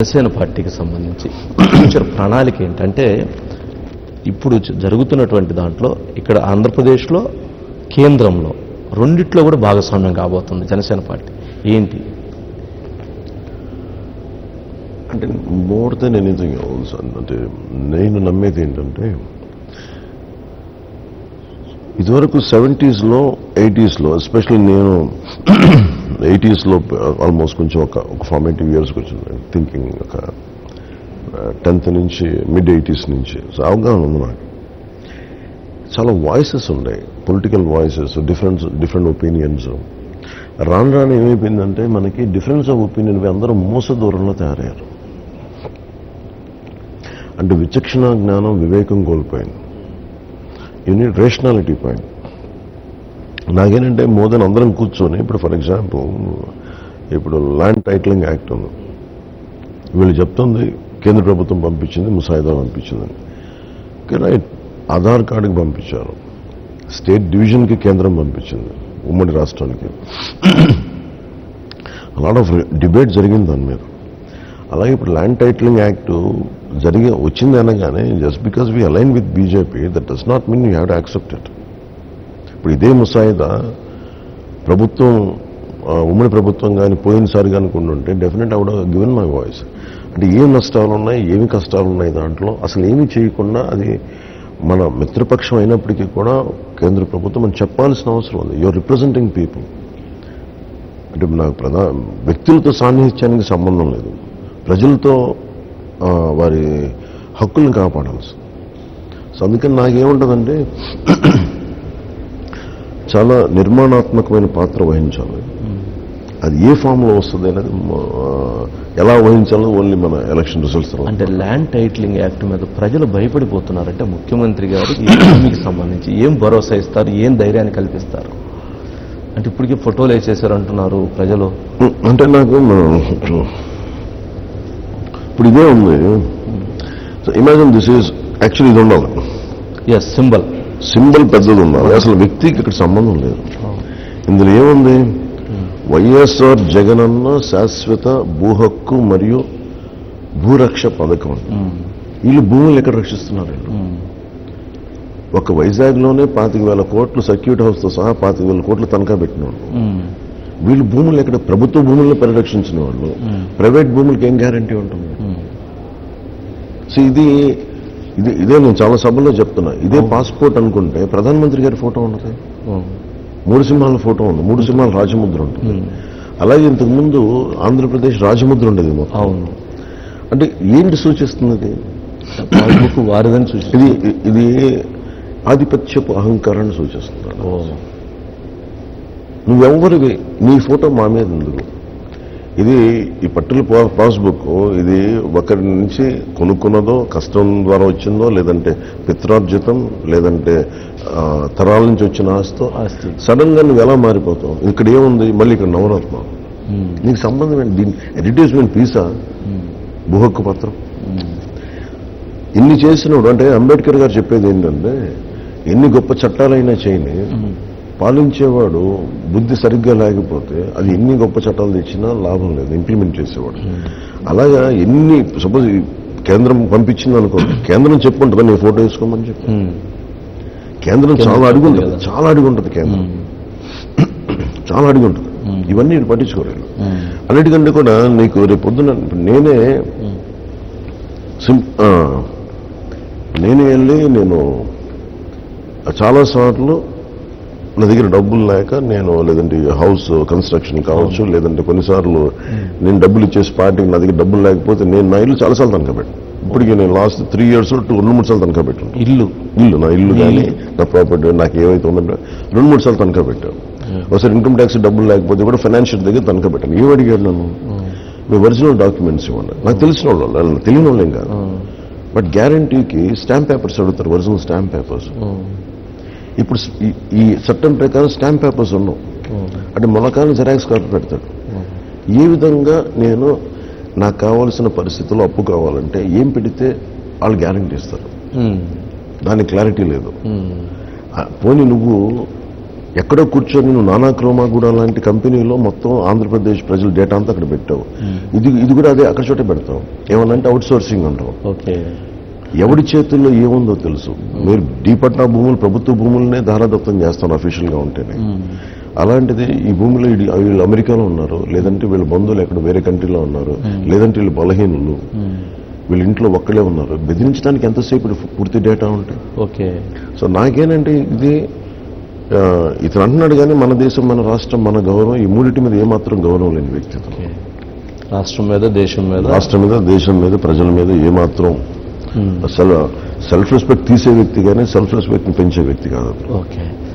జనసేన పార్టీకి సంబంధించి ఫ్యూచర్ ప్రణాళిక ఏంటంటే ఇప్పుడు జరుగుతున్నటువంటి దాంట్లో ఇక్కడ ఆంధ్రప్రదేశ్లో కేంద్రంలో రెండిట్లో కూడా భాగస్వామ్యం కాబోతుంది జనసేన పార్టీ. ఏంటి? అంటే మోర్ దెన్ ఎనీథింగ్ ఎల్స్ అంటే నేను నమ్మేది ఏంటంటే ఇదివరకు సెవెంటీస్లో ఎయిటీస్లో ఎస్పెషల్లీ నేను ఎయిటీస్లో uh, ఆల్మోస్ట్ కొంచెం ఒక ఒక ఫార్మేటివ్ ఇయర్స్కి వచ్చింది థింకింగ్ ఒక uh, టెన్త్ నుంచి మిడ్ ఎయిటీస్ నుంచి సో అవగాహన ఉంది నాకు. చాలా వాయిసెస్ ఉన్నాయి political voices difference different opinions రాను రాను ఏమైపోయిందంటే మనకి డిఫరెన్స్ ఆఫ్ ఒపీనియన్ అందరూ మోస దూరంలో తయారయ్యారు. అంటే విచక్షణ జ్ఞానం వివేకం కోల్పోయింది. యూనిట్ రేషనాలిటీ పాయింట్ నాకేంటంటే మోదన్ అందరం కూర్చొని ఇప్పుడు ఫర్ ఎగ్జాంపుల్ ఇప్పుడు ల్యాండ్ టైటిలింగ్ యాక్ట్ ఉంది. వీళ్ళు చెప్తుంది కేంద్ర ప్రభుత్వం పంపించింది ముసాయిదా పంపించిందని. రైట్ ఆధార్ కార్డుకి పంపించారు. స్టేట్ డివిజన్కి కేంద్రం పంపించింది ఉమ్మడి రాష్ట్రానికి. లాట్ ఆఫ్ డిబేట్ జరిగింది దాని మీద. అలాగే ఇప్పుడు ల్యాండ్ టైటిలింగ్ యాక్ట్ జరిగి వచ్చింది అనగానే just because we align with BJP that does not mean you have to accept it ఇప్పుడు ఇదే ముసాయిదా ప్రభుత్వం ఉమ్మడి ప్రభుత్వం కానీ పోయినసారి కానీ ఉంటే definite out given my voice అంటే ఏం నష్టాలు ఉన్నాయి ఏమి కష్టాలు ఉన్నాయి దాంట్లో? అసలు ఏమి చేయకుండా అది మన మిత్రపక్షం అయినప్పటికీ కూడా కేంద్ర ప్రభుత్వం మనం చెప్పాల్సిన అవసరం ఉంది. యువర్ రిప్రజెంటింగ్ పీపుల్ అంటే నాకు ప్రధాన వ్యక్తులతో సాన్నిహిత్యానికి సంబంధం లేదు. ప్రజలతో వారి హక్కుల్ని కాపాడాల్సి. సో అందుకని నాకేముంటుందంటే చాలా నిర్మాణాత్మకమైన పాత్ర వహించాలి. అది ఏ ఫామ్లో వస్తుంది అనేది ఎలా వహించాలో ఓన్లీ మన ఎలక్షన్ రిజల్ట్స్ అంటే ల్యాండ్ టైటిలింగ్ యాక్ట్ మీద ప్రజలు భయపడిపోతున్నారంటే ముఖ్యమంత్రి గారు ఈ భూమికి సంబంధించి ఏం భరోసా ఇస్తారు ఏం ధైర్యాన్ని కల్పిస్తారు? అంటే ఇప్పటికీ ఫోటోలు వేసేసారు అంటున్నారు ప్రజలు అంటే నాకు ఇప్పుడు ఇదే ఉంది. So imagine this is actually ఇది ఉండాలి. ఎస్ సింబల్ సింబల్ పెద్దది ఉండాలి. అసలు వ్యక్తికి ఇక్కడ సంబంధం లేదు. ఇందులో ఏముంది? వైఎస్ఆర్ జగనన్న శాశ్వత భూ హక్కు మరియు భూరక్ష పథకం. వీళ్ళు భూములు ఎక్కడ రక్షిస్తున్నారు వీళ్ళు? ఒక వైజాగ్లోనే పాతిక వేల కోట్లు సర్క్యూట్ హౌస్తో సహా పాతిక వేల కోట్లు తనఖా పెట్టిన వాళ్ళు వీళ్ళు భూములు ఎక్కడ ప్రభుత్వ భూములను పరిరక్షించిన వాళ్ళు ప్రైవేట్ భూములకి ఏం గ్యారంటీ ఉంటుంది? సో ఇది ఇది ఇదే నేను చాలా సభల్లో చెప్తున్నా. ఇదే పాస్పోర్ట్ అనుకుంటే ప్రధానమంత్రి గారి ఫోటో ఉంటుంది మూడు సింహాల ఫోటో ఉంది మూడు సింహాల రాజముద్ర ఉంటుంది. అలాగే ఇంతకు ముందు ఆంధ్రప్రదేశ్ రాజముద్ర ఉండేది మొత్తం. అవును. అంటే ఏంటి సూచిస్తుంది పాస్బుక్ వారిదని ఇది ఇది ఆధిపత్యపు అహంకారాన్ని సూచిస్తుంది. ఓ. నువ్వెవరివి? నీ ఫోటో మా మీద ఎందుకు ఇది ఈ పట్టుల పాస్బుక్ ఇది ఒకరి నుంచి కొనుక్కున్నదో కష్టం ద్వారా వచ్చిందో లేదంటే పిత్రార్జితం లేదంటే తరాల నుంచి వచ్చిన ఆస్తో ఆస్తి. సడన్గా నువ్వు ఎలా మారిపోతావు? ఇక్కడ ఏముంది? మళ్ళీ ఇక్కడ నవరత్నం. నీకు సంబంధం ఏంటి? దీని అడ్వర్టైజ్మెంట్ పీసా భూహక్కు పత్రం? ఇన్ని చేసినప్పుడు అంటే అంబేద్కర్ గారు చెప్పేది ఏంటంటే ఎన్ని గొప్ప చట్టాలైనా చేయని పాలించేవాడు బుద్ధి సరిగ్గా లేకపోతే అది ఎన్ని గొప్ప చట్టాలు తెచ్చినా లాభం లేదు ఇంప్లిమెంట్ చేసేవాడు. అలాగా ఎన్ని సపోజ్ కేంద్రం పంపించింది అనుకో కేంద్రం చెప్పుకుంటుందా నేను ఫోటో వేసుకోమని చెప్పి. కేంద్రం చాలా అడుగు ఉంటుంది కదా. చాలా అడుగు ఉంటుంది కేంద్రం. చాలా అడుగు ఉంటుంది. ఇవన్నీ పట్టించుకోలేదు. అన్నిటికంటే కూడా నీకు రేపు పొద్దున నేనే సిం నేనే వెళ్ళి నేను చాలా సార్లు నా దగ్గర డబ్బులు లేక నేను లేదంటే హౌస్ కన్స్ట్రక్షన్ కావచ్చు లేదంటే కొన్నిసార్లు నేను డబ్బులు ఇచ్చేసి పార్టీకి నా దగ్గర డబ్బులు లేకపోతే నేను నా ఇల్లు చాలాసార్లు తనఖా పెట్టాను ఇప్పటికి నేను లాస్ట్ త్రీ ఇయర్స్ టూ రెండు మూడు సార్లు తనఖా పెట్టాను ఇల్లు? ఇల్లు నా ఇల్లు కానీ నా ప్రాపర్టీ నాకు ఏవైతే ఉందంటే రెండు మూడు సార్లు తనఖా పెట్టాను ఒకసారి ఇన్కమ్ ట్యాక్స్ డబ్బులు లేకపోతే కూడా ఫైనాన్షియల్ దగ్గర తనఖా పెట్టాను ఏం అడిగాడు నన్ను? మీ ఒరిజినల్ డాక్యుమెంట్స్ ఇవ్వండి. నాకు తెలిసిన వాళ్ళు వాళ్ళు తెలియని వాళ్ళేం కాదు. బట్ గ్యారంటీకి స్టాంప్ పేపర్స్ అడుగుతారు ఒరిజినల్ స్టాంప్ పేపర్స్ ఇప్పుడు ఈ- ఈ చట్టం ప్రకారం స్టాంప్ పేపర్స్ ఉండవు. అంటే మొలకాలను జెరాక్స్ కాపీ పెడతాడు. ఏ విధంగా నేను నాకు కావాల్సిన పరిస్థితుల్లో అప్పు కావాలంటే ఏం పెడితే వాళ్ళు గ్యారంటీ ఇస్తారు. దానికి క్లారిటీ లేదు. పోనీ నువ్వు ఎక్కడో కూర్చొని నువ్వు నానా క్రోమాగూడ లాంటి కంపెనీలో మొత్తం ఆంధ్రప్రదేశ్ ప్రజల డేటా అంతా అక్కడ పెట్టావు. ఇది ఇది కూడా అదే అక్కడ చోటే పెడతావు. ఏమనంటే అవుట్ సోర్సింగ్ అంటావు. ఓకే. ఎవడి చేతుల్లో ఏముందో తెలుసు. మీరు డీపట్నా భూములు ప్రభుత్వ భూములనే ధారాదత్తం చేస్తాను అఫీషియల్గా ఉంటేనే. అలాంటిది ఈ భూమిలో వీళ్ళు అమెరికాలో ఉన్నారు లేదంటే వీళ్ళ బంధువులు ఎక్కడ వేరే కంట్రీలో ఉన్నారు లేదంటే వీళ్ళు బలహీనులు. వీళ్ళ ఇంట్లో ఒక్కలే ఉన్నారు. బెదిరించడానికి ఎంతసేపు పూర్తి డేటా ఉంటాయి ఓకే. సో నాకేనంటే ఇది ఇతను అంటున్నాడు కానీ మన దేశం మన రాష్ట్రం మన గౌరవం ఈ మూడింటి మీద ఏమాత్రం గౌరవం లేని వ్యక్తి ఇతను. ఓకే. రాష్ట్రం మీద దేశం మీద? రాష్ట్రం మీద దేశం మీద ప్రజల మీద ఏమాత్రం. అసలు సెల్ఫ్ రెస్పెక్ట్ తీసే వ్యక్తి కానీ సెల్ఫ్ రెస్పెక్ట్ పెంచే వ్యక్తి కాదు. ఓకే.